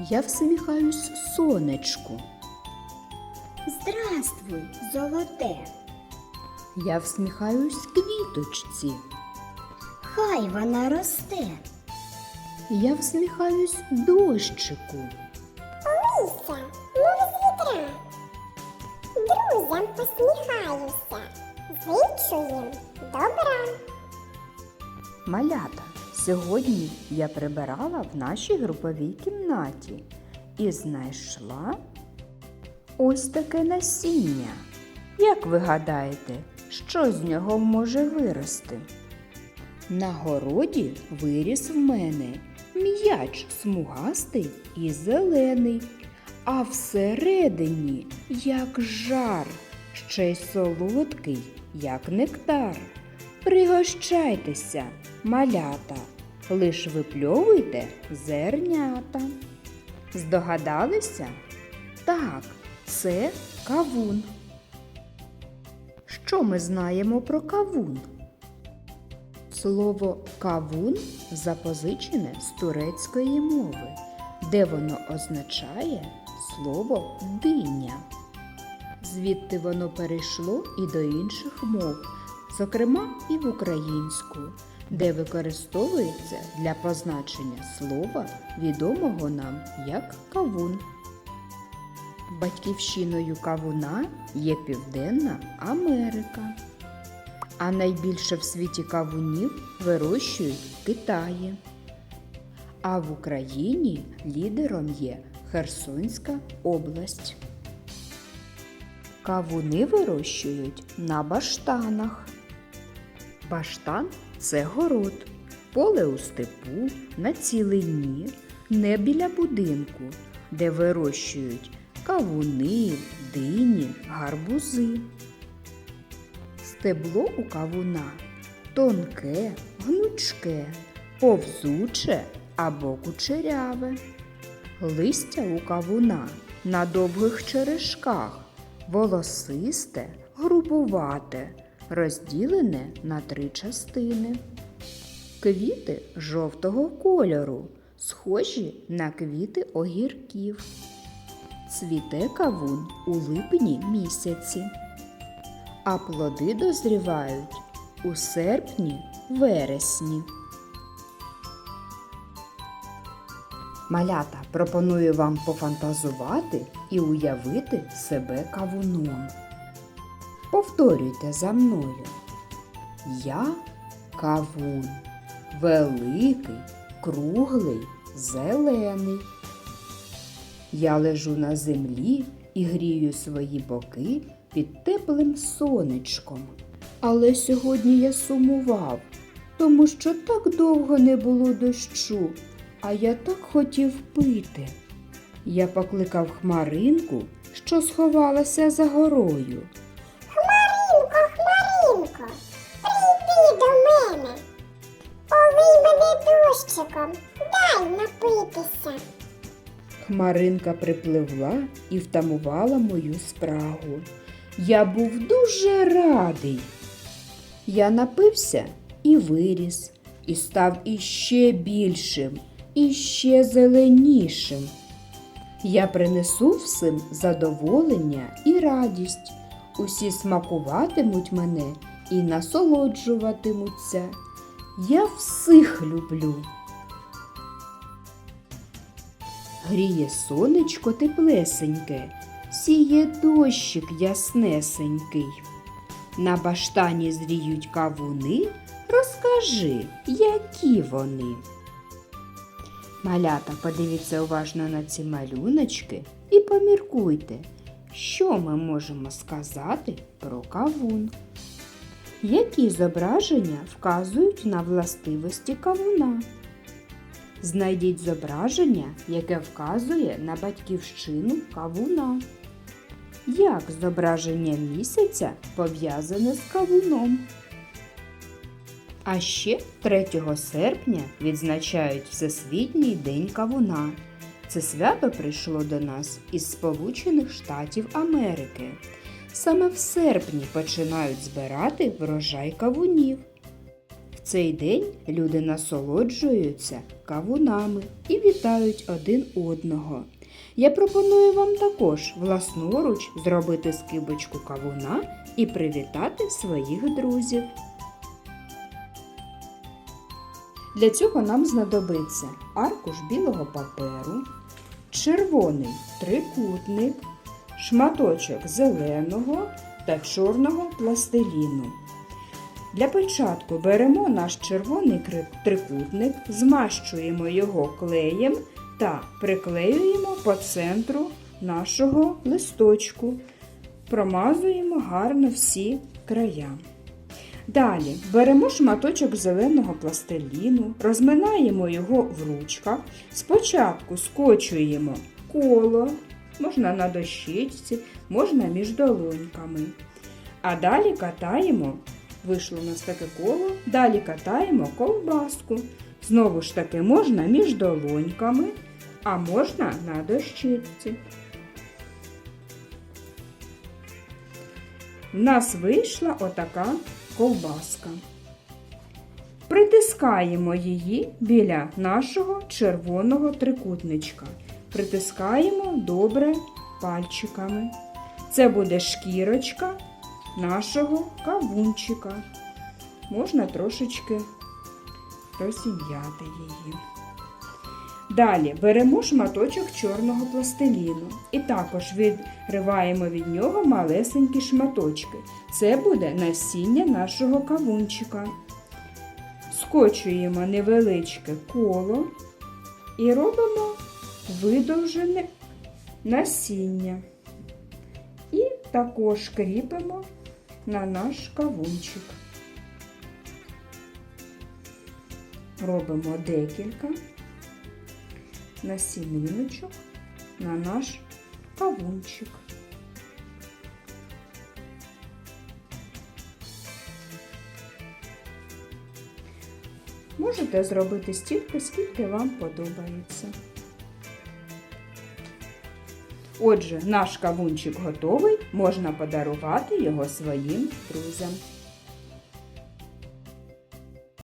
Я всміхаюсь сонечку. Здравствуй, золоте. Я всміхаюсь квіточці. Хай вона росте. Я всміхаюсь дощику. Лися, мов з вітра. Друзям посміхаюся, зичу їм добра. Малята, сьогодні я прибирала в нашій груповій кімнаті і знайшла ось таке насіння. Як ви гадаєте, що з нього може вирости? На городі виріс в мене м'яч смугастий і зелений, а всередині як жар, ще й солодкий, як нектар. Пригощайтеся, малята, лиш випльовуйте зернята. Здогадалися? Так, це кавун. Що ми знаємо про кавун? Слово кавун запозичене з турецької мови, де воно означає слово диня. Звідти воно перейшло і до інших мов, зокрема і в українську, де використовується для позначення слова, відомого нам як кавун. Батьківщиною кавуна є Південна Америка. А найбільше в світі кавунів вирощують в Китаї. А в Україні лідером є Херсонська область. Кавуни вирощують на баштанах. Баштан це город, поле у степу, на цілині, не біля будинку, де вирощують кавуни, дині, гарбузи. Стебло у кавуна тонке, гнучке, повзуче або кучеряве. Листя у кавуна на довгих черешках, волосисте, грубувате, розділене на три частини. Квіти жовтого кольору, схожі на квіти огірків. Цвіте кавун у липні місяці, а плоди дозрівають у серпні вересні. Малята пропоную вам пофантазувати і уявити себе кавуном. Повторюйте за мною. Я кавун, великий, круглий, зелений. Я лежу на землі і грію свої боки під теплим сонечком. Але сьогодні я сумував, тому що так довго не було дощу, а я так хотів пити. Я покликав хмаринку, що сховалася за горою. Дощиком, дай напитися. Хмаринка припливла і втамувала мою спрагу. Я був дуже радий. Я напився і виріс, і став іще більшим, іще зеленішим. Я принесу всім задоволення і радість. Усі смакуватимуть мене і насолоджуватимуться. Я всіх люблю. Гріє сонечко теплесеньке, сіє дощик яснесенький. На баштані зріють кавуни, розкажи, які вони. Малята, подивіться уважно на ці малюночки і поміркуйте, що ми можемо сказати про кавун. Які зображення вказують на властивості кавуна? Знайдіть зображення, яке вказує на батьківщину кавуна. Як зображення місяця пов'язане з кавуном? А ще 3 серпня відзначають Всесвітній день кавуна. Це свято прийшло до нас із Сполучених Штатів Америки. Саме в серпні починають збирати врожай кавунів. В цей день люди насолоджуються кавунами і вітають один одного. Я пропоную вам також власноруч зробити скибочку кавуна і привітати своїх друзів. Для цього нам знадобиться аркуш білого паперу, червоний трикутник, шматочок зеленого та чорного пластиліну. Для початку беремо наш червоний трикутник, змащуємо його клеєм та приклеюємо по центру нашого листочку. Промазуємо гарно всі края. Далі беремо шматочок зеленого пластиліну, розминаємо його в ручках. Спочатку скочуємо коло, можна на дощечці, можна між долоньками. А далі катаємо, вийшло у нас таке коло, далі катаємо ковбаску. Знову ж таки, можна між долоньками, а можна на дощечці. В нас вийшла отака ковбаска. Притискаємо її біля нашого червоного трикутничка. Притискаємо добре пальчиками. Це буде шкірочка нашого кавунчика. Можна трошечки розім'яти її. Далі беремо шматочок чорного пластиліну і також відриваємо від нього малесенькі шматочки. Це буде насіння нашого кавунчика. Скочуємо невеличке коло і робимо видовжене насіння. І також кріпимо на наш кавунчик. Робимо декілька насіниночок на наш кавунчик. Можете зробити стільки, скільки вам подобається. Отже, наш кавунчик готовий, можна подарувати його своїм друзям.